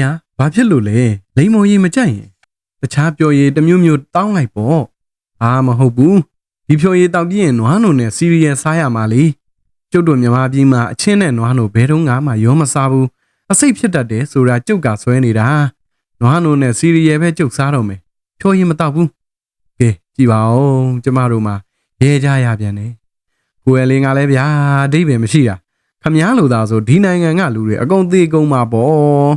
ရာဘာဖြစ်လို့လဲလိမ္မော်ကြီးမကြိုက်ရင်တခြားပျော်ရည်တစ်မျိုးမျိုးတောင်းလိုက်ပေါ့အာမဟုတ်ဘူးဒီပျော်ရည်တောက်ပြီးရင်နွားနိုနဲ့စီရီယယ်စားရမှာလေကျုပ်တို့မြန်မာပြည်မှာအချင်းနဲ့နွားနိုဘယ်တော့မှရောမစားဘူးအစိတ်ဖြစ်တတ်တယ်ဆိုတာကျုပ်ကဆွဲနေတာနွားနိုနဲ့စီရီယယ်ပဲကျုပ်စားတော့မယ်ဖြော်ရည်မတောက်ဘူးကဲကြည်ပါဦးကျမတို့မှာရဲကြရပြန်တယ်ကိုယ်လေးကလည်းဗျာအဓိပ္ပာယ်မရှိတာခမားလို့သာဆိုဒီနိုင်ငံကလူတွေအကုန်သေးကုန်မှာပေါ့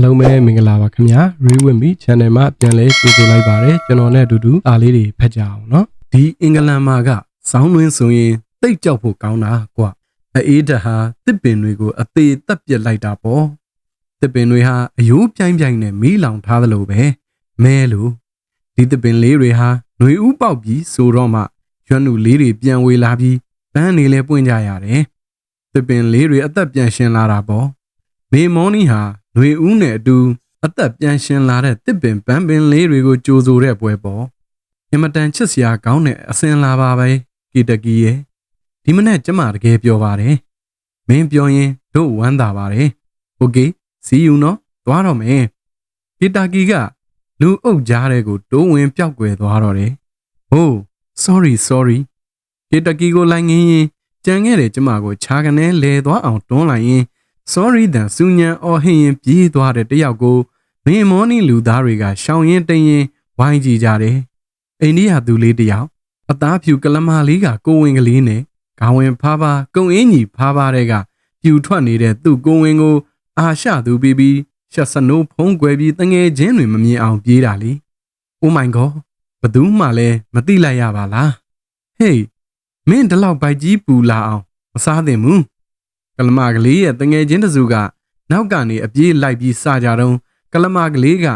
အလုံးပဲမင်္ဂလာပါခင်ဗျာ Rewin Me Channel မှာပြန်လဲကြိုဆိုလိုက်ပါတယ်ကျွန်တော်နဲ့အတူတူအားလေးတွေဖတ်ကြအောင်နော်ဒီအင်္ဂလန်မှာကစောင်းလွင်းဆိုရင်တိတ်ကြောက်ဖို့ကောင်းတာကွာအေးတဟာတစ်ပင်တွေကိုအသေးတက်ပြက်လိုက်တာပေါ့တစ်ပင်တွေဟာအယိုးပြိုင်ပြိုင်နဲ့မီးလောင်ထားသလိုပဲမဲလို့ဒီတစ်ပင်လေးတွေဟာຫນွေဥပေါက်ပြီးဆိုတော့မှရွံ့လူလေးတွေပြန်ဝေလာပြီးပန်းနေလဲပွင့်ကြရတယ်တစ်ပင်လေးတွေအသက်ပြန်ရှင်လာတာပေါ့မေမောနီဟာ ຫນွေဦးနဲ့အတူအသက်ပြန်ရှင်လာတဲ့တစ်ပင်ပန်းပင်လေးတွေကိုကြိုဆိုတဲ့ပွဲပေါ်အင်မတန်ချစ်စရာကောင်းတဲ့အစင်လာပါပဲကီတကီရဲ့ဒီမနေ့ကျမတကယ်ပြောပါတယ်မင်းပြောရင်တို့ဝမ်းသာပါတယ်โอเค see you နော်သွားတော့မယ်ကီတကီကလူအုပ်ကြားတဲ့ကိုတိုးဝင်ပျောက်ကွယ်သွားတော့တယ်ဟိုး sorry sorry ကီတကီကိုလိုက်ငင်းရင်ကြံခဲ့တယ်ကျမကိုခြားကနေလဲသွားအောင်တွန်းလိုက်ရင် sorry တန်စူညံအော်ဟင်ရင်ပြေးသွားတဲ့တယောက်ကိုမင်းမောနီလူသားတွေကရှောင်ရင်တိန်ရင်ဝိုင်းကြည့်ကြတယ်။အိန္ဒိယသူလေးတယောက်အသားဖြူကလမလေးကကိုဝင်ကလေးနဲ့ခေါင်းဝင်ဖားဖားကုံအင်းကြီးဖားဖားတဲ့ကပြူထွက်နေတဲ့သူ့ကိုဝင်ကို အာရှသူပြီးပြီးရှက်စနိုးဖုံးကွယ်ပြီးတငယ်ချင်းတွေမမြင်အောင်ပြေးတာလေ။ Oh my god ဘသူမှလည်းမသိလိုက်ရပါလား။ Hey မင်းဒီလောက်ပိုက်ကြီးပူလာအောင်မစားသင့်ဘူး။ ကလမကလေးရဲ့တငယ်ချင်းတစုကနောက်ကနေအပြေးလိုက်ပြီးစကြတော့ကလမကလေးက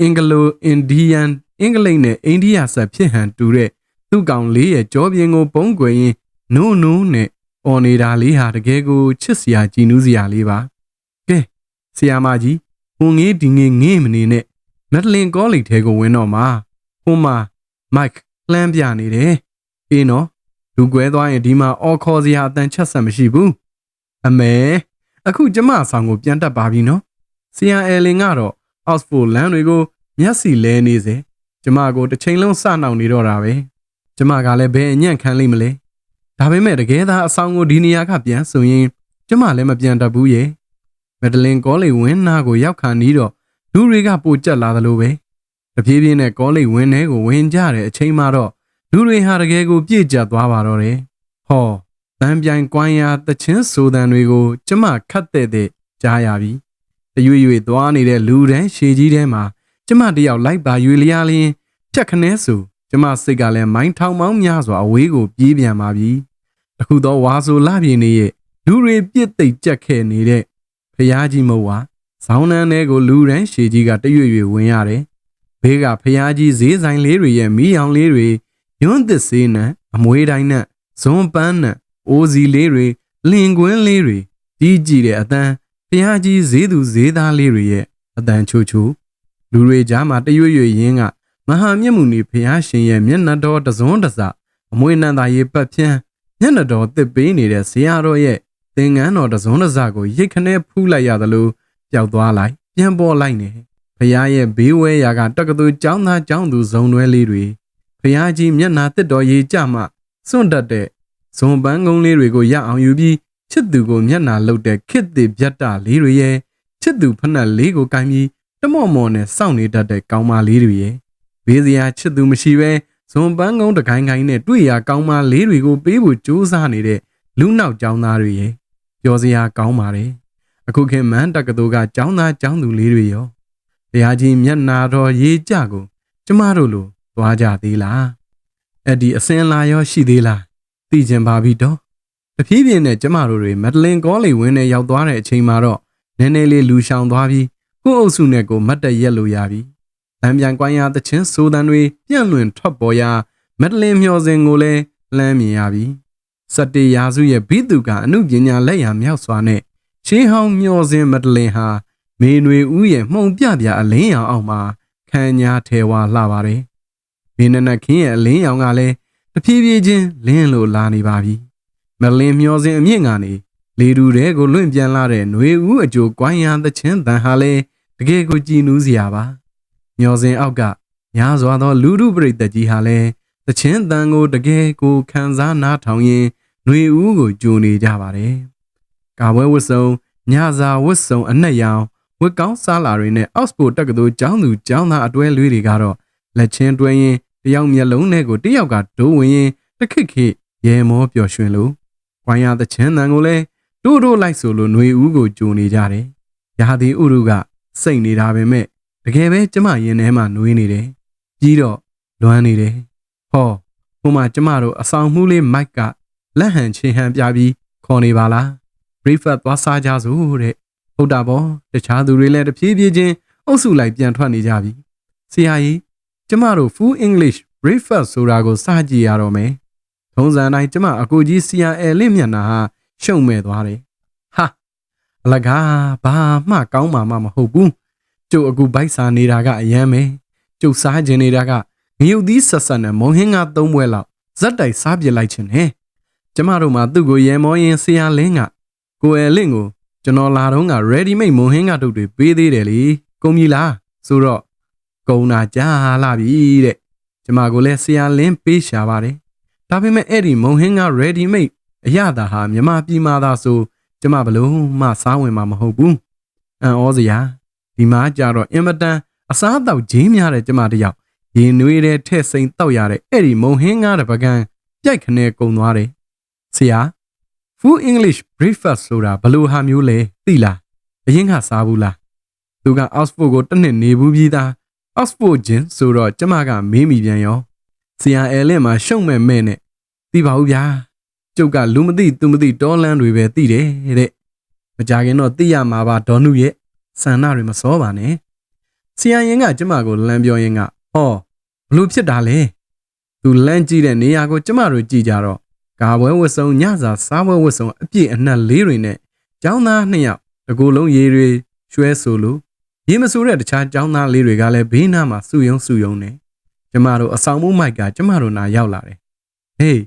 အင်္ဂလိုအင်ဒီယန်အင်္ဂလိပ်နဲ့အိန္ဒိယဆက်ဖြစ်ဟန်တူတဲ့သူ့ကောင်လေးရဲ့ကြောပြင်းကိုပုံကွယ်ရင်းနိုးနိုးနဲ့អော်နေတာလေးဟာတကယ်ကိုချစ်စရာကြည်နူးစရာလေးပါကဲဆီယာမကြီးဟွန်ငေးဒီငေးငေးမနေနဲ့မက်ဒလင်ကောလိပ်ထဲကိုဝင်တော့မှာဟွန်မှာမိုက်လှမ်းပြနေတယ်အေးနော်လူကွဲသွားရင်ဒီမှာအော်ခေါ်စရာအတန်ချက်ဆက်မရှိဘူး အမဲအခုကျမဆောင်ကိုပြန်တက်ပါပြီနော်ဆီယန်အဲလင်ကတော့အောက်စဖို့လမ်းတွေကိုမျက်စီလဲနေစေကျမကိုတစ်ချိန်လုံးစနှောင်နေတော့တာပဲကျမကလည်းဘယ်အညံ့ခံလိမ့်မလဲဒါပေမဲ့တကယ်သားအဆောင်ကိုဒီနေရာကပြန်ဆိုရင်ကျမလည်းမပြန်တတ်ဘူးရဲ့မက်ဒလင်ကောလိပ်ဝင်းနာကိုရောက်ခါနီးတော့လူတွေကပိုကြက်လာသလိုပဲတပြေးပြေးနဲ့ကောလိပ်ဝင်းထဲကိုဝင်ကြတဲ့အချိန်မှတော့လူတွေဟာတကယ်ကိုပြည့်ကျက်သွားပါတော့တယ်ဟော တန်ပြိုင်ကွမ်းရာတချင်းဆိုတန်တွေကို ကျမခတ်တဲ့တဲ့ကြားရပြီ။တရွေ့ရွေ့သွားနေတဲ့လူတန်းရှည်ကြီးထဲမှာကျမတယောက်လိုက်ပါရွေလျားလင်းဖြတ်ခနဲဆိုကျမစိတ်ကလည်းမိုင်းထောင်မောင်းများစွာအဝေးကိုပြေးပြန်ပါပြီ။အခုတော့ဝါဆိုလပြင်းနေရဲ့လူတွေပြစ်သိပ်ကြက်ခဲ့နေတဲ့ဖျားကြီးမဟုတ်ဝါဇောင်းနန်းထဲကိုလူတန်းရှည်ကြီးကတရွေ့ရွေ့ဝင်ရတယ်။ဘေးကဖျားကြီးဈေးဆိုင်လေးတွေရဲ့မီးရောင်လေးတွေယွန်းသစ်စေးနဲ့အမွေးတိုင်းနဲ့ဇွန်ပန်းနဲ့ အိုးစီလေးတွေလင်ကွင်းလေးတွေကြီးကြည့်တဲ့အတန်းဖျားကြီးဈေးသူဈေးသားလေးတွေရဲ့အတန်းချိုချိုလူတွေကြားမှာတရွေ့ရွေ့ရင်းကမဟာမြတ်မူနီဖျားရှင်ရဲ့မျက်နှာတော်တစွန်းတစအမွေနန္တာရေပတ်ဖြန်းမျက်နှာတော်တစ်ပေးနေတဲ့ဇေယျတော်ရဲ့သင်္ကန်းတော်တစွန်းတစကိုရိတ်ခနဲဖူးလိုက်ရသလိုပျောက်သွားလိုက်ပြန်ပေါ်လိုက်နေဖျားရဲ့ဘေးဝဲရာကတက္ကသိုလ်ကျောင်းသားကျောင်းသူဇုံတွဲလေးတွေဖျားကြီးမျက်နှာတစ်တော်ရေကြမှစွန့်တတ်တဲ့ ဇွန်ပန်းကုန်းလေးတွေကိုရအောင်ယူပြီးချစ်သူကိုမျက်နာလုတ်တဲ့ခစ်တစ်ပြတ်တလေးတွေရဲ့ချစ်သူဖက်နှက်လေးကိုကင်ပြီးတမော့မော်နဲ့စောင့်နေတတ်တဲ့ကောင်းမလေးတွေရဲ့ဘေးစရာချစ်သူမရှိပဲဇွန်ပန်းကုန်းတကိုင်းကိုင်းနဲ့တွေ့ရကောင်းမလေးတွေကိုပေးဖို့ကြိုးစားနေတဲ့လူနောက်ကျောင်းသားတွေရဲ့ပျော်စရာကောင်းပါတယ်အခုခင်မန်းတက္ကသိုလ်ကကျောင်းသားကျောင်းသူလေးတွေရောတရားကြီးမျက်နာတော်ရေးကြကိုကျမတို့လိုသွားကြသေးလားအဲ့ဒီအစင်လာရောရှိသေးလား သိကျင်ပါပြီတော့တဖြည်းဖြည်းနဲ့ကျမတို့တွေမက်ဒလင်ကောလိပ်ဝင်းနဲ့ရောက်သွားတဲ့အချိန်မှာတော့နည်းနည်းလေးလူရှောင်သွားပြီးကိုယ့်အုပ်စုနဲ့ကိုမတ်တက်ရက်လို့ရပြီ။အံပြန်ကွမ်းရသချင်းဆိုတန်တွေပြန့်လွင်ထွက်ပေါ်ရာမက်ဒလင်မျောစင်ကိုလည်းလှမ်းမြင်ရပြီ။စက်တေရာစုရဲ့ဘိတုကအမှုပညာလက်ရာမြောက်စွာနဲ့ရှေးဟောင်းမျောစင်မက်ဒလင်ဟာမေနွေဦးရဲ့မှုံပြပြအလင်းရောင်အောက်မှာခမ်းညားထဲဝါလှပါတယ်ဘေးနက်နက်ခင်းရဲ့အလင်းရောင်ကလည်း အဖြည်းဖြည်းချင်းလင်းလိုလာနေပါပြီမလင်းမျောစင်အမြင့်ကနေလေတူတဲကိုလွင့်ပြန်လာတဲ့နှွေဦးအကျိုးကွိုင်းရန်သချင်းတန်ဟာလဲတကယ်ကိုကြည်နူးစရာပါမျောစင်အောက်ကညာစွာသော လူလူပရိသတ်ကြီးဟာလဲသချင်းတန်ကိုတကယ်ကိုခံစားနားထောင်ရင်းနှွေဦးကိုကြိုနေကြပါတယ်ကာဝဲဝတ်စုံညစာဝတ်စုံအနက်ရောင်ဝတ်ကောင်းစားလာတွေနဲ့အော့စပိုတက္ကသိုလ်ကျောင်းသူကျောင်းသားအတွဲလွေးတွေကတော့လက်ချင်းတွဲရင်း တယောက်မျက်လုံးနဲ့ကိုတယောက်ကဒိုးဝင်ရင်တခစ်ခိရဲမောပျော်ရွှင်လို့ဝိုင်းရသချင်းတန်ကိုလည်းတို့တို့လိုက်ဆိုလို့ຫນွေဦးကိုကြိုနေကြတယ်။ရာသီဥရုကစိတ်နေတာပဲမဲ့တကယ်ပဲကျမရင်ထဲမှာနှွေးနေတယ်။ကြီးတော့လွမ်းနေတယ်။ဟောဟိုမှာကျမတို့အဆောင်မှုလေးမိုက်ကလက်ဟန်ချေဟန်ပြပြီးခေါ်နေပါလား။ breakfast သွားစားကြစို့တဲ့။ဟုတ်တာပေါ့တခြားသူတွေလည်းတဖြည်းဖြည်းချင်းအုပ်စုလိုက်ပြန်ထွက်နေကြပြီ။ဆရာကြီး ကျမတို့ full english breakfast ဆိုတာကိုစကြည့်ရတော့မယ်။ထုံးစံတိုင်းကျမအကိုကြီး CRL လင့်မျက်နှာဟာရှုံမဲ့သွားတယ်။ဟာအလကားဘာမှကောင်းမှမမဟုတ်ဘူး။ကျုပ်အခုဘိုက်စာနေတာကအယမ်းပဲ။ကျုပ်စားခြင်းနေတာကငရုတ်သီးဆက်ဆက်နဲ့မုံဟင်းကသုံးပွဲလောက်ဇက်တိုက်စားပြစ်လိုက်ခြင်းနဲ့ကျမတို့မှသူ့ကိုရဲမောရင်ဆရာလင်းကကိုယ်အလင့်ကိုကျွန်တော်လာတော့က ready made မုံဟင်းကတုတ်တွေပေးသေးတယ်လေ။ကုန်ပြီလားဆိုတော့ ကုံနာကြာလာပြီတဲ့။ကျမကိုလည်းဆရာလင်းပေးရှာပါတယ်။ဒါပေမဲ့အဲ့ဒီမုံဟင်းက ready made အရသာဟာမြမပြည်မာသာဆိုကျမဘလို့မှစားဝင်မှာမဟုတ်ဘူးအံ့ဩစရာဒီမှာကြတော့အင်မတန်အစားအသောက်ဂျင်းများတဲ့ကျမတယောက်ရင်နွေးတဲ့ထဲ့စိန်တောက်ရတဲ့အဲ့ဒီမုံဟင်းကားတဲ့ပကံပြိုက်ခနဲကုံသွားတယ်ဆရာ Full English breakfast ဆိုတာဘလို့ဟာမျိုးလဲသိလားအရင်ကစားဘူးလားသူက Oxford ကိုတစ်နှစ်နေဘူးပြီးသား Oxford ဂျင်းဆိုတော့ကျမကမေးမိပြန်ရောဆရာအဲလင်မှာရှုံမဲ့မဲ့နဲ့သိပါဘူးဗျာကျုပ်ကလူမသိသူမသိတောလန်းတွေပဲသိတယ်တဲ့မကြခင်တော့သိရမှာပါဒေါ်နုရဲ့ဆန္ဒတွေမစောပါနဲ့ဆရာရင်ကကျမကိုလမ်းပြောရင်းကဟောဘလို့ဖြစ်တာလဲသူလမ်းကြည့်တဲ့နေရာကိုကျမတို့ကြည့်ကြတော့ကာပွဲဝတ်စုံညစာစားပွဲဝတ်စုံအပြည့်အနှက်လေးတွေနဲ့ကျောင်းသားနှစ်ယောက်တကူလုံးရေတွေရွှဲဆိုလို့ ရေမဆိုးတဲ့တခြားကျောင်းသားလေးတွေကလည်းဘေးနားမှာစုယုံစုယုံနေကျမတို့အဆောင်မှုမိုက်ကကျမတို့နာရောက်လာတယ်ဟေး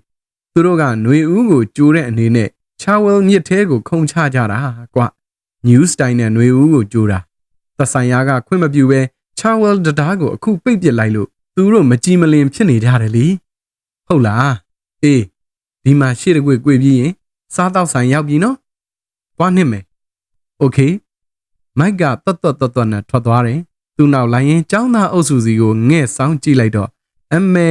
သူတို့ကຫນွေဦးကိုကြိုးတဲ့အနေနဲ့ချာဝဲမြစ်သေးကိုခုံချကြတာကွ။ News Style နဲ့ຫນွေဦးကိုကြိုးတာ။သက်ဆိုင်ရာကခွင့်မပြုဘဲချာဝဲတံတားကိုအခုပိတ်ပစ်လိုက်လို့သူတို့မကြည်မလင်ဖြစ်နေကြတယ်လေ။ဟုတ်လား။အေးဒီမှာရှေ့တကွေကွေပြီးရင်စားတော့ဆိုင်ရောက်ပြီနော်။သွားနှစ်မယ်။ Okay ။ မိုက်ကတွတ်တွတ်တွတ်တွတ်နဲ့ထွက်သွားတယ်။သူ့နောက်လိုက်ရင်ចောင်းသားအုပ်စုစီကိုငဲ့ဆောင်ကြည့်လိုက်တော့အမေ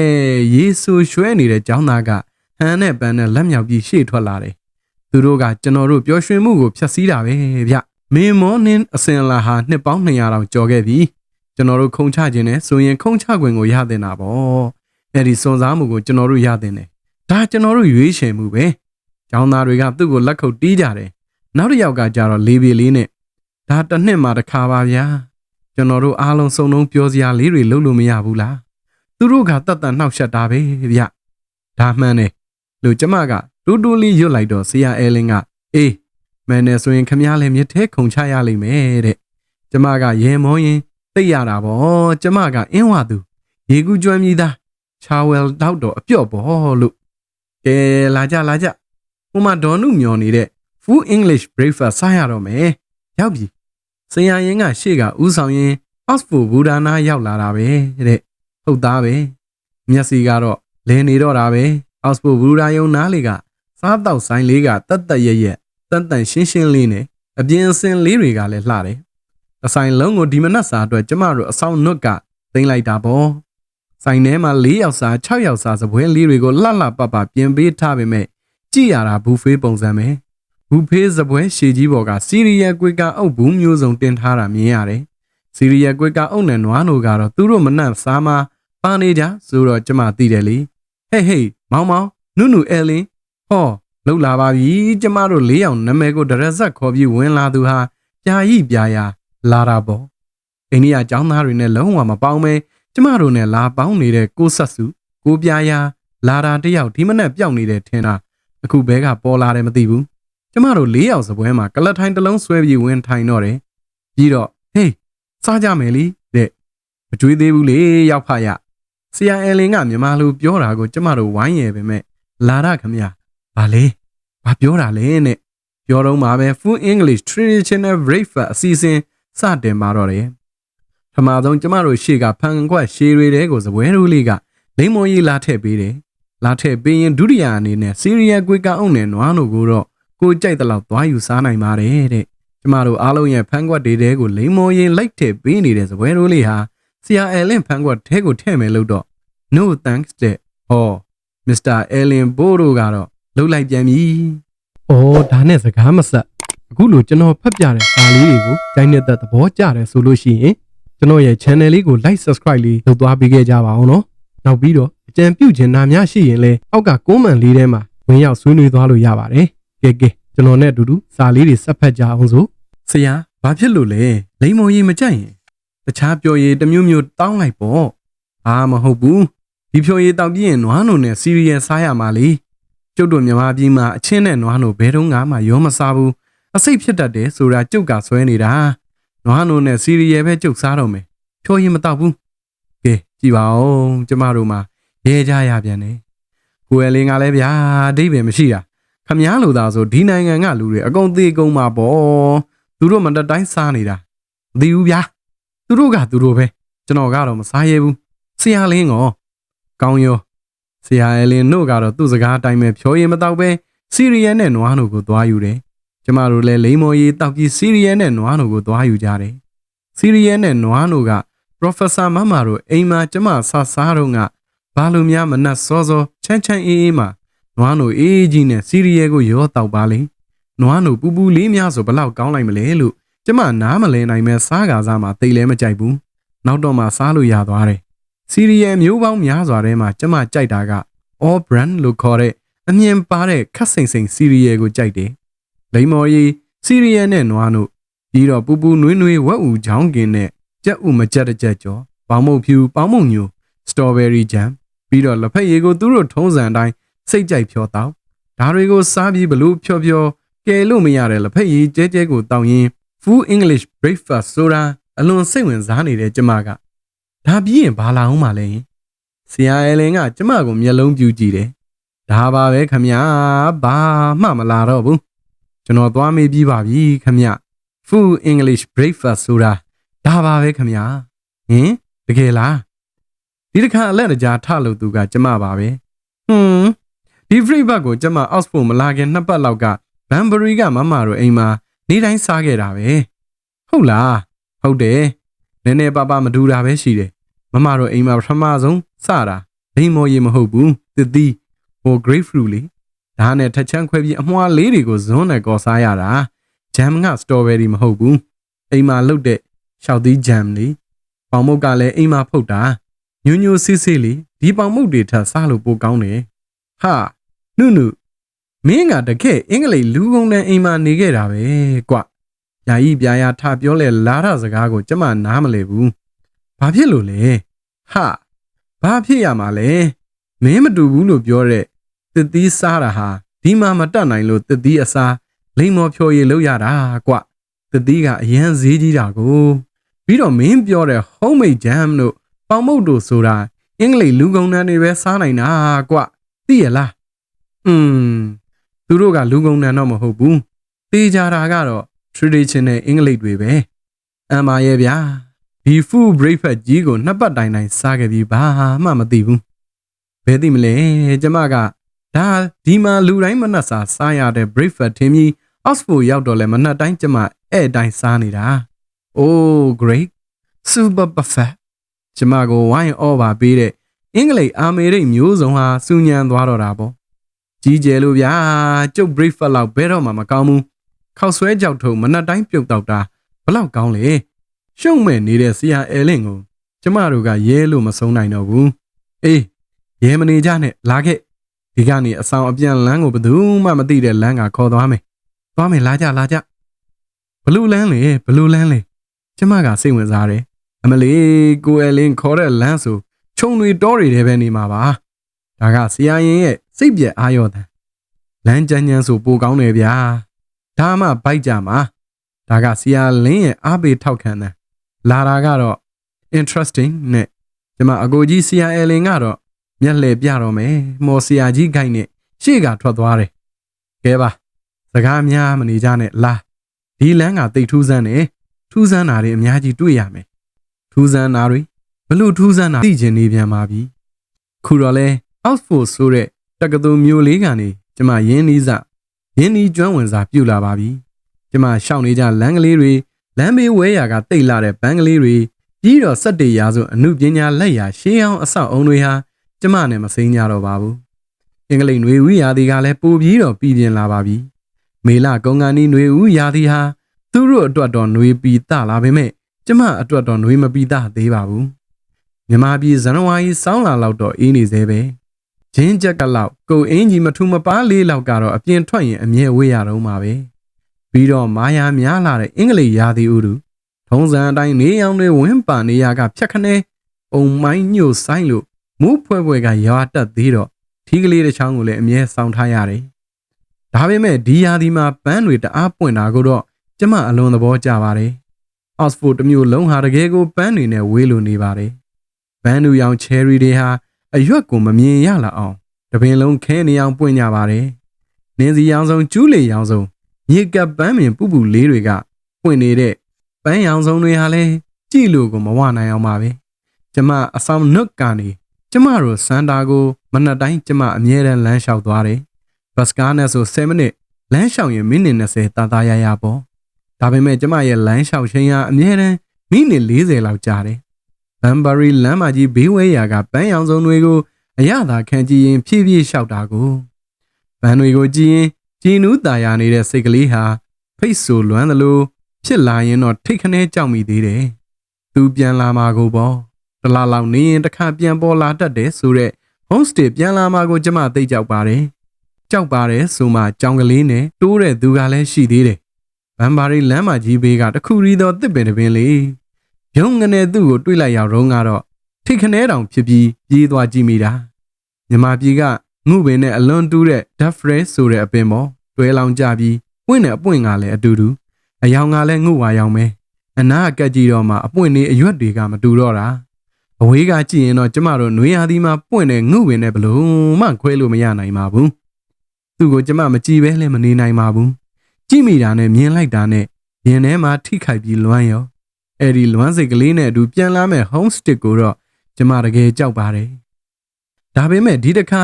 ယေဆူရွှဲနေတဲ့ចောင်းသားကဟန်နဲ့ပန်းနဲ့လက်မြောက်ပြီးရှေ့ထွက်လာတယ်။သူတို့ကကျွန်တော်တို့ပျော်ရွှင်မှုကိုဖျက်ဆီးတာပဲဗျ။မင်းမောနင်းအစင်လာဟာနှစ်ပေါင်း200တောင်ကျော်ခဲ့ပြီ။ကျွန်တော်တို့ခုံချခြင်းနဲ့ဆိုရင်ခုံချခွင့်ကိုရတင်တာပေါ့။အဲ့ဒီစွန်စားမှုကိုကျွန်တော်တို့ရတင်တယ်။ဒါကျွန်တော်တို့ရွေးချယ်မှုပဲ။ကျောင်းသားတွေကသူ့ကိုလက်ခုပ်တီးကြတယ်။နောက်တစ်ယောက်ကကြတော့လေးပေလေးနဲ့ ဒါတစ်နှစ်မှတစ်ခါပါဗျာ။ကျွန်တော်တို့အားလုံးစုံလုံးပြောစရာလေးတွေလုပ်လို့မရဘူးလား။သူတို့ကတတ်တန်နှောက်ရှက်တာပဲဗျ။ဒါမှန်တယ်လို့ကျမကတူးတူးလေးရွတ်လိုက်တော့ဆရာအဲလင်းကအေးမန်နဲ့ဆိုရင်ခမရလည်းမြစ်ထဲခုန်ချရလိမ့်မယ်တဲ့ကျမကရဲမောရင်သိရတာပေါ့ကျမကအင်းဝသူရေကူးကျွမ်းမြည်သားချာဝဲလ်တောက်တော့အပြော့ပေါ့လို့ကဲလာကြလာကြဟိုမှာဒေါ်နုမျောနေတဲ့ full english breakfast စားရတော့မယ်ရောက်ပြီ ဆရာရင်ကရှေ့ကဥဆောင်ရင် oxford ဘူဒါနာရောက်လာတာပဲတဲ့ဟုတ်သားပဲမျက်စိကတော့လဲနေတော့တာပဲအောက်စဖို့ဘူရာယုံနားလေးကစားတောက်ဆိုင်လေးကတတ်တတ်ရရက်တန်တန်ရှင်းရှင်းလေးနဲ့အပြင်အစင်လေးတွေကလည်းလှတယ်။အဆိုင်လုံးကိုဒီမနက်စာအတွက်ကျမတို့အဆောင်နွတ်ကသိမ့်လိုက်တာပေါ့။ဆိုင်ထဲမှာ၄ယောက်စာ၆ယောက်စာစပွဲလေးတွေကိုလှလှပပပြင်ပေးထားပေမဲ့ကြည့်ရတာဘူဖေးပုံစံပဲ။ ဘူဖေးစပွဲရှည်ကြီးပေါ်ကစီရီယယ်ကွေကအုပ်ဘူးမျိုးစုံတင်ထားတာမြင်ရတယ်။စီရီယယ်ကွေကအုပ်နဲ့နွားနိုကတော့သူတို့မနှံ့စားမှာပါနေကြဆိုတော့ကျမသိတယ်လေ။ဟေးဟေးမောင်မောင်နုနုအဲလင်းဟောလှုပ်လာပါပြီကျမတို့လေးယောက်နာမည်ကိုဒရက်ဆက်ခေါ်ပြီးဝင်လာသူဟာပြာရီပြာယာလာတာပေါ့အိန္ဒိယចောင်းသားတွေနဲ့လုံးဝမပေါင်းပဲကျမတို့နဲ့လာပေါင်းနေတဲ့ကိုဆက်စုကိုပြာယာလာတာတယောက်ဒီမနဲ့ပျောက်နေတဲ့ထင်တာအခုဘဲကပေါ်လာတယ်မသိဘူး ကျမတို့လေးယောက်စပွဲမှာကလတ်ထိုင်တစ်လုံးဆွဲပြီးဝင်ထိုင်တော့တယ်ပြီးတော့ဟေးစားကြမယ်လीတဲ့မကြွေးသေးဘူးလေရောက်ဖရဆရာအယ်လင်ကမြန်မာလိုပြောတာကိုကျမတို့ဝိုင်းရယ်ပဲမဲ့လာရခမရဘာလဲဘာပြောတာလဲနဲ့ပြောတော့မှာပဲ Full English Traditional Breakfast အစီအစဉ်စတင်มาတော့တယ်ပထမဆုံးကျမတို့ရှေ့ကဖန်ခွက်ရှေးတွေတဲကိုစပွဲတို့လေးကလိမ္မော်ကြီးလာထည့်ပေးတယ်လာထည့်ပေးရင်ဒုတိယအနေနဲ့စီရီယယ်ကွေကာအုံနဲ့နွားတို့ကိုတော့ ကိုကြိုက်တဲ့လောက်သွားယူစားနိုင်ပါတယ်တဲ့ကျမတို့အားလုံးရဲ့ဖန်ခွက်တွေတဲကိုလိမ္မော်ရင်လိုက်ထည့်ပေးနေတဲ့စပွဲတို့လေးဟာဆရာအယ်လင်ဖန်ခွက်ထဲကိုထည့်မယ်လို့တော့ no thanks တဲ့ဟော Mr. Ellen Bodo ကတော့လှုပ်လိုက်ပြန်ပြီ။အော်ဒါနဲ့စကားမဆက်အခုလိုကျွန်တော်ဖတ်ပြတဲ့စာလေးတွေကိုကြိုင်းနေတဲ့သဘောကျတယ်ဆိုလို့ရှိရင်ကျွန်တော်ရဲ့ channel လေးကို like subscribe လေးလုပ်သွားပေးခဲ့ကြပါအောင်နော်။နောက်ပြီးတော့အကြံပြုချင်တာများရှိရင်လည်းအောက်က comment လေးထဲမှာဝင်ရောက်ဆွေးနွေးသွားလို့ရပါတယ်။ ကဲကဲကျွန်တော်နဲ့အတူတူစာလေးတွေဆက်ဖတ်ကြအောင်ဆိုဆရာဘာဖြစ်လို့လဲလိမ္မော်ကြီးမကြိုက်ရင်တခြားပြောရည်တစ်မျိုးမျိုးတောင်းလိုက်ပေါ့။အာမဟုတ်ဘူးဒီဖြိုရည်တောက်ပြီးရင်နွားနိုနဲ့စီရီယယ်စားရမှာလေ။ကျုပ်တို့မြန်မာပြည်မှာအချင်းနဲ့နွားနိုဘဲတုန်းကမှရောမစားဘူး။အစိတ်ဖြစ်တတ်တယ်ဆိုတာကျုပ်ကဆွဲနေတာ။နွားနိုနဲ့စီရီယယ်ပဲကျုပ်စားတော့မယ်။ဖြိုရည်မတောက်ဘူး။ကဲကြည်ပါဦးကျမတို့မှာရဲကြရပြန်တယ်။ကိုယ်လင်းကလည်းဗျာအဓိပ္ပာယ်မရှိတာ။ ခမည်းလိုသာဆိုဒီနိုင်ငံကလူတွေအကုန်သေးကုန်မှာပေါ့။သူတို့မတတိုင်းစားနေတာ။မသိဘူးဗျာ။သူတို့ကသူတို့ပဲကျွန်တော်ကတော့မစားရဲဘူး။ဆရာလင်းကောကောင်းရောဆရာအလင်တို့ကတော့သူ့စကားအတိုင်းပဲဖြောရင်မတော့ပဲစီရီယယ်နဲ့နွားတို့ကိုသွားယူတယ်။ကျမတို့လည်းလိမ္မော်ရီတောက်ပြီးစီရီယယ်နဲ့နွားတို့ကိုသွားယူကြတယ်။စီရီယယ်နဲ့နွားတို့က Professor မမတို့အိမ်မှာကျမဆဆားတို့ကဘာလို့များမနှက်စောစောချမ်းချမ်းအေးအေးမှာ နွားတို့အေးကြီးနဲ့စီရီယယ်ကိုရောတောက်ပါလေ။နွားတို့ပူပူလေးများဆိုဘလောက်ကောင်းလိုက်မလဲလို့ကျမနားမလဲနိုင်မဲ့စားကားစားမှာတိတ်လဲမကြိုက်ဘူး။နောက်တော့မှစားလို့ရသွားတယ်။စီရီယယ်မျိုးပေါင်းများစွာထဲမှာကျမကြိုက်တာက all brand လို့ခေါ်တဲ့အမြင်ပါတဲ့ခက်စိန်စိန်စီရီယယ်ကိုကြိုက်တယ်။လိမ္မော်ရီစီရီယယ်နဲ့နွားတို့ပြီးတော့ပူပူနွေးနွေးဝက်ဥချောင်းကင်နဲ့ကြက်ဥမကြက်တစ်ကြက်ကျော်ပေါင်းမုတ်ဖြူပေါင်းမုတ်ညိုစတော်ဘယ်ရီဂျမ်ပြီးတော့လက်ဖက်ရည်ကိုသူတို့ထုံးစံအတိုင်း စိတ်ကြိုက်ဖြောတောက်ဒါတွေကိုစားပြီးဘလို့ဖြောဖြောကယ်လို့မရတဲ့လက်ဖက်ရည်ကျဲကျဲကိုတောင်းရင် full english breakfast ဆိုတာအလွန်စိတ်ဝင်စားနေတဲ့ကျမကဒါပြီးရင်ဘာလာအောင်မလဲဆရာအလင်ကကျမကိုမျက်လုံးပြူကြည့်တယ်ဒါပါပဲခမညာဘာမှမလာတော့ဘူးကျွန်တော်သွားမေးပြီးပါပြီခမညာ full english breakfast ဆိုတာဒါပါပဲခမညာဟင်တကယ်လားဒီတစ်ခါအလက်တကြားထလို့သူကကျမပါပဲဟွန်း ဒီ free bag ကိုကျမ Oxford မလာခင်နှစ်ပတ်လောက်ကဘန်ဘရီကမမတို့အိမ်မှာနေတိုင်းစားခဲ့တာပဲဟုတ်လားဟုတ်တယ်နည်းနည်းပါးပါးမတူတာပဲရှိတယ်မမတို့အိမ်မှာပထမဆုံးစတာလိမ္မော်ရည်မဟုတ်ဘူးသစ်သီးဟို grapefruit လေဒါနဲ့ထချမ်းခွဲပြီးအမွှားလေးတွေကိုဇွန်းနဲ့ကော်စားရတာဂျမ်ကစတော်ဘယ်ရီမဟုတ်ဘူးအိမ်မှာလုပ်တဲ့ရှောက်သီးဂျမ်လေပေါင်မုတ်ကလည်းအိမ်မှာဖုတ်တာညိုညိုဆေးဆေးလေးဒီပေါင်မုတ်တွေထပ်စားလို့ပိုကောင်းတယ်ဟာ နုနုမင်းကတကယ်အင်္ဂလိပ်လူကုန်တဲ့အိမ်မှာနေခဲ့တာပဲကွယာယီပြာယာထပြောလဲလာရစကားကိုကျမနားမလဲဘူးဘာဖြစ်လို့လဲဟာဘာဖြစ်ရမှာလဲမင်းမတူဘူးလို့ပြောတဲ့တစ်သီးစားတာဟာဒီမှာမတက်နိုင်လို့တစ်သီးအစားလိမ္မော်ဖြော်ရည်လောက်ရတာကွတစ်သီးကအရန်ဈေးကြီးတာကိုပြီးတော့မင်းပြောတဲ့ homemade jam တို့ပေါင်မုတ်တို့ဆိုတာအင်္ဂလိပ်လူကုန်တန်းတွေပဲစားနိုင်တာကွသိရလား อืมသူတို့ကလူကုန်တန်းတော့မဟုတ်ဘူးတေးကြတာကတော့ traditional အင်္ဂလိပ်တွေပဲအမှန်ရဲ့ဗျာဒီ food breakfast ကြီးကိုနှစ်ပတ်တိုင်တိုင်စားခဲ့ပြီးဘာမှမသိဘူးဘယ်သိမလဲကျမကဒါဒီမှာလူတိုင်းမနှက်စာစားရတဲ့ breakfast ထင်ပြီး Oxford ရောက်တော့လဲမနှက်တိုင်းကျမအဲ့အတိုင်းစားနေတာ Oh great super perfect ကျမကိုဝိုင်းအော်ပါပေးတဲ့အင်္ဂလိပ်အာမေရိတ်မျိုးစုံဟာစူညံသွားတော့တာပေါ့ ကြီးကျယ်လို့ဗျာကျုပ် breakfast လောက်ဘယ်တော့မှမကောင်းဘူးခောက်ဆွဲကြောက်ထုံမနှက်တိုင်းပြုတ်တော့တာဘလောက်ကောင်းလဲရှုံမဲ့နေတဲ့ဆရာအဲလင့်ကိုကျမတို့ကရဲလို့မဆုံးနိုင်တော့ဘူးအေးရဲမနေကြနဲ့လာခဲ့ဒီကနေအဆောင်အပြန်လမ်းကိုဘယ်သူမှမသိတဲ့လမ်းကခေါ်သွားမယ်သွားမယ်လာကြလာကြဘလူးလန်းလေဘလူးလန်းလေကျမကစိတ်ဝင်စားတယ်အမလီကိုအဲလင်းခေါ်တဲ့လမ်းဆိုခြုံတွေတောတွေထဲပဲနေမှာပါဒါကဆရာရင်ရဲ့ စိတ်ပြက်အားရောတယ်လမ်းကြမ်းကြမ်းဆိုပိုကောင်းတယ်ဗျာဒါမှဘိုက်ကြမှာဒါကဆရာလင်းရဲ့အားပေးထောက်ခံတယ်လာတာကတော့ interesting နဲ့ကျမအကိုကြီးဆီယာအယ်လင်ကတော့မျက်လှည့်ပြတော့မယ်မော်ဆီယာကြီးခိုက်နဲ့ရှေ့ကထွက်သွားတယ်ကဲပါစကားများမနေကြနဲ့လာဒီလမ်းကတိတ်ထူးဆန်းတယ်ထူးဆန်းတာတွေအများကြီးတွေ့ရမယ်ထူးဆန်းတာတွေဘလို့ထူးဆန်းတာသိချင်နေပြန်ပါပြီခုတော့လဲ Oxford ဆိုတဲ့ တက္ကသိုလ်မျိုးလေးကနေကျမရင်းနှီးစရင်းနှီးကျွမ်းဝင်စာပြုလာပါပြီ။ကျမရှောင်နေကြလမ်းကလေးတွေလမ်းဘေးဝဲရာကတိတ်လာတဲ့ဘန်းကလေးတွေပြီးတော့စက်တေရာဆိုအမှုပညာလက်ရာရှေးအောင်အဆောက်အုံတွေဟာကျမနဲ့မစိမ်းကြတော့ပါဘူး။အင်္ဂလိပ်နွေဦးရာသီကလည်းပိုပြီးတော့ပြည်ပြင်းလာပါပြီ။မေလကုံကန်နီနွေဦးရာသီဟာသူတို့အတွက်တော့နွေပီတလာပေမဲ့ကျမအတွက်တော့နွေမပီတသေးပါဘူး။မြမပြည်ဇန်နဝါရီစောင်းလာလောက်တော့အေးနေသေးပဲ။ ဂျင်းချက်ကလောက်ကိုအင်းကြီးမထူမပါလေးလောက်ကတော့အပြင်ထွက်ရင်အမြဲဝေးရတော့မှာပဲပြီးတော့မာယာများလာတဲ့အင်္ဂလိပ်ရာသီဥတုထုံးစံအတိုင်းနေရောင်တွေဝင်းပါနေရကဖြတ်ခနဲအုံမိုင်းညို့ဆိုင်လို့မူးဖွဲဖွဲကရွာတက်သေးတော့ထီးကလေးတစ်ချောင်းကိုလည်းအမြဲစောင့်ထားရတယ်။ဒါပေမဲ့ဒီရာသီမှာပန်းတွေတအားပွင့်တာကိုတော့ကျမအလွန်သဘောကျပါတယ်။ Oxford တစ်မျိုးလုံးဟာတကယ်ကိုပန်းတွေနဲ့ဝေးလို့နေပါတယ်။ပန်းလူရောင် cherry တွေဟာ အရွက်ကိုမမြင်ရလောက်အောင်တပင်လုံးခဲနေအောင်ပွင့်ကြပါတယ်။နင်းစီရောင်စုံကျူးလေရောင်စုံမြေကပ်ပန်းပင်ပူပူလေးတွေကပွင့်နေတဲ့ပန်းရောင်စုံတွေဟာလည်းကြည့်လို့ကိုမဝနိုင်အောင်ပါပဲ။ကျမအဆောင်နုတ်ကနေကျမတို့စန်တာကိုမနက်တိုင်းကျမအမြဲတမ်းလမ်းလျှောက်သွားတယ်။ဘတ်စကားနဲ့ဆို10မိနစ်လမ်းလျှောက်ရင်မိနစ်20တာတာရရပေါ့။ဒါပေမဲ့ကျမရဲ့လမ်းလျှောက်ချိန်ဟာအမြဲတမ်းမိနစ်40လောက်ကြာတယ်။ ဘန်ဘာရီလမ်းမကြီးဘေးဝဲရာကပန်းရောင်စုံတွေကိုအရသာခံကြည့်ရင်ဖြည်းဖြည်းလျှောက်တာကိုဘန်တွေကိုကြည့်ရင်ကြည်နူးตาရနေတဲ့စိတ်ကလေးဟာဖိတ်ဆူလွမ်းသလိုဖြစ်လာရင်တော့ထိတ်ခနဲကြောက်မိသေးတယ်။သူပြန်လာမှာကိုပေါ့တလားလောက်နေရင်တစ်ခါပြန်ပေါ်လာတတ်တယ်ဆိုတော့ homestay ပြန်လာမှာကိုကျမသိကြောက်ပါတယ်။ကြောက်ပါတယ်ဆိုမှကြောင်ကလေးနဲ့တိုးတဲ့သူကလည်းရှိသေးတယ်။ဗန်ဘာရီလမ်းမကြီးဘေးကတခုရီတော့တစ်ပင်တစ်ပင်လေး ရုံငနဲ့သူ့ကိုတွေးလိုက်ရောက်တော့ကတော့ထိတ်ခနဲတောင်ဖြစ်ပြီးပြေးသွားကြည့်မိတာ။မြမပြည်ကငုပင်နဲ့အလွန်တူးတဲ့ Duff Fresh ဆိုတဲ့အပင်ပေါ်တွဲလောင်ကြပြီးပွင့်တဲ့အပွင့်ကလည်းအတူတူအယောင်ကလည်းငုဝါရောင်ပဲအနာကက်ကြီးတော့မှအပွင့်နေအရွက်တွေကမတူတော့တာအဝေးကကြည့်ရင်တော့ကျမတို့နှွေးရာသီမှာပွင့်တဲ့ငုပင်နဲ့ဘလို့မှခွဲလို့မရနိုင်ပါဘူးသူ့ကိုကျမမကြည့်ပဲလည်းမနေနိုင်ပါဘူးကြည့်မိတာနဲ့မြင်လိုက်တာနဲ့ရင်ထဲမှာထိခိုက်ပြီးလွမ်းရော အဲ့ဒီလွမ်းစိတ်ကလေးနဲ့အတူပြန်လာမဲ့ home stick ကိုတော့ကျမတကယ်ကြောက်ပါတယ်ဒါပေမဲ့ဒီတစ်ခါ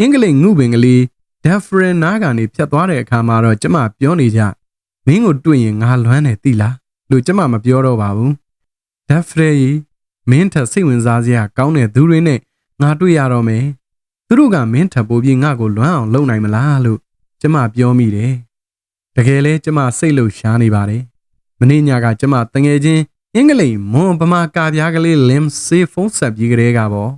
အင်္ဂလိပ်ငုပင်ကလေး Dafren နားကနေဖြတ်သွားတဲ့အခါမှာတော့ကျမပြောနေကြမင်းကိုတွေ့ရင်ငါလွမ်းတယ်သိလားလို့ကျမမပြောတော့ပါဘူး Dafren မင်းထက်စိတ်ဝင်စားစရာကောင်းတဲ့သူတွေနဲ့ငါတွေ့ရတော့မယ်သူတို့ကမင်းထပ်ပိုးပြီးငါ့ကိုလွမ်းအောင်လုပ်နိုင်မလားလို့ကျမပြောမိတယ်တကယ်လဲကျမစိတ်လှုပ်ရှားနေပါတယ်မနေ့ညကကျမတငယ်ချင်း အင်္ဂလိပ်မွန်ဗမာကာပြားကလေးလင်ဆေးဖုန်းဆက်ပြီးကြတဲ့ကပေါ့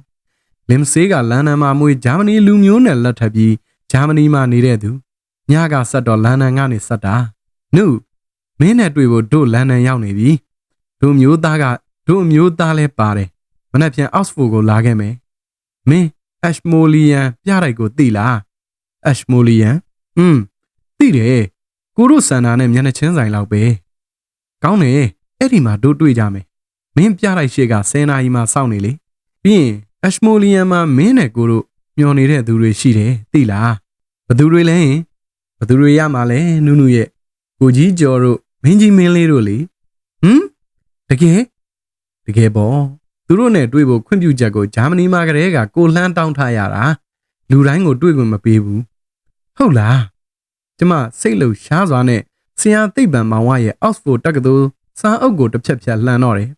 လင်ဆေးကလန်ဒန်မှာမွေဂျာမနီလူမျိုးနဲ့လက်ထပ်ပြီးဂျာမနီမှာနေတဲ့သူညကဆက်တော့လန်ဒန်ကနေဆက်တာနုမင်းနဲ့တွေ့ဖို့တို့လန်ဒန်ရောက်နေပြီတို့မျိုးသားကတို့မျိုးသားလဲပါတယ်မနေ့ပြန်အောက်စ်ဖို့ကိုလာခဲ့မယ်မင်းအက်ရှမိုလီယန်ပြတိုက်ကိုသိလားအက်ရှမိုလီယန်อืมသိတယ်ကိုတို့စန္ဒာနဲ့မျက်နှာချင်းဆိုင်လောက်ပဲကောင်းတယ် အဲ့ဒီမှာတို့တွေ့ကြမယ်မင်းပြတိုက်ရှိက10နာရီမှစောင့်နေလေပြီးရင်အက်ရှမိုလီယန်မှာမင်းနဲ့ကိုတို့မျောနေတဲ့သူတွေရှိတယ်သိလားဘသူတွေလဲဘသူတွေရမှာလဲနုနုရဲ့ကိုကြီးကျော်တို့မင်းကြီးမင်းလေးတို့လေဟမ်တကယ်တကယ်ပေါ့သူတို့နဲ့တွေ့ဖို့ခွင့်ပြုချက်ကိုဂျာမနီမှာကတည်းကကိုလှမ်းတောင်းထားရတာလူတိုင်းကိုတွေ့ခွင့်မပေးဘူးဟုတ်လားကျမစိတ်လှုပ်ရှားစွာနဲ့ဆရာသိပ္ပံမောင်ဝရဲ့ Oxford တက္ကသိုလ် စာအုပ်ကိုတစ်ဖြက်ဖြက်လှမ်းတော့တယ်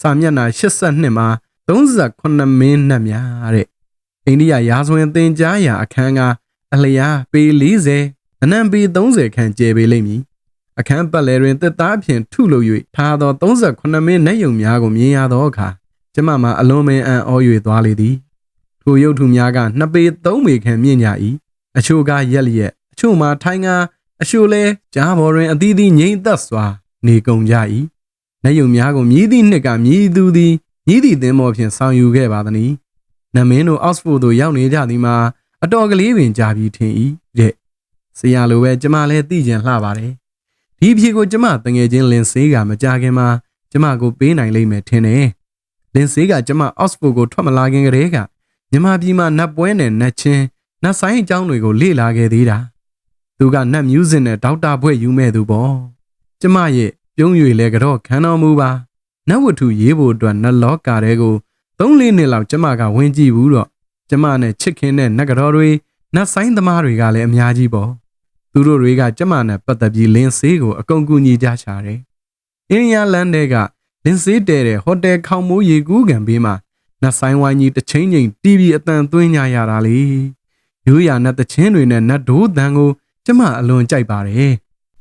စာမျက်နှာ82မှာ38မင်းနှက်များတဲ့အိန္ဒိယရာဇဝင်သင်ကြားရာအခန်းကအလျားပေ40အနံပေ30ခန့်ကျယ်ပေလိမ့်မည်အခန်းပတ်လည်တွင်တစ်သားဖြင့်ထုလို့၍ထားသော38မင်းနက်ယုံများကိုမြင်ရသောအခါကျမမှာအလွန်ပင်အံ့ဩ၍သွားလေသည်ထိုရုပ်ထုများကနှစ်ပေ3ပေခန့်မြင့်ကြ၏အချို့ကရက်လျက်အချို့မှာထိုင်းကားအချို့လဲကြားပေါ်တွင်အသီးသီးငိမ့်သက်စွာ နေကုန်ကြ၏နက်ယုံများကိုမြည်သည့်နှစ်ကမြည်သူသည်မြည်သည့်သင်းမောဖြင့်ဆောင်ယူခဲ့ပါသည်။နမင်းတို့အောက်စဖို့သို့ရောက်နေကြသည်မှာအတော်ကလေးပင်ကြာပြီးထင်၏တဲ့။ဆရာလိုပဲကျမလည်းသိကြလှပါတယ်။ဒီဖြေကိုကျမတငယ်ချင်းလင်ဆေးကမကြခင်မှာကျမကိုပေးနိုင်လိမ့်မယ်ထင်တယ်လင်စေးကကျမအော့စ်ဖို့ကိုထွက်မလာခင်ကတည်းကမြန်မာပြည်မှာနတ်ပွဲနဲ့နတ်ချင်းနတ်ဆိုင်အကြောင်းတွေကိုလေ့လာခဲ့သေးတာသူကနတ်မြူးစင်နဲ့ဒေါက်တာဘွဲ့ယူမဲ့သူပေါ့ ကျမရဲ့ပြုံးရွေလဲကတော့ခံတော်မူပါနတ်ဝတ္ထုရေးဖို့အတွက်နတ်လောကာတဲကို၃-၄နှစ်လောက်ကျမကဝင်ကြည့်ဘူးတော့ကျမနဲ့ချစ်ခင်တဲ့နတ်ကတော်တွေနတ်ဆိုင်သမားတွေကလည်းအများကြီးပေါ့သူတို့တွေကကျမနဲ့ပတ်သက်ပြီးလင်းစေးကိုအကုန်ကူညီကြချတယ်အင်းရလန်းတဲ့ကလင်းစေးတဲတဲ့ဟိုတယ်ခေါင်မိုးရေကူးကန်ဘေးမှာနတ်ဆိုင်ဝိုင်းကြီးတစ်ချိန်ချိန်တီးပြီးအတန်သွင်းကြရတာလေရိုးရာနတ်တချင်းတွေနဲ့နတ်ဒိုးတန်ကိုကျမအလွန်ကြိုက်ပါတယ်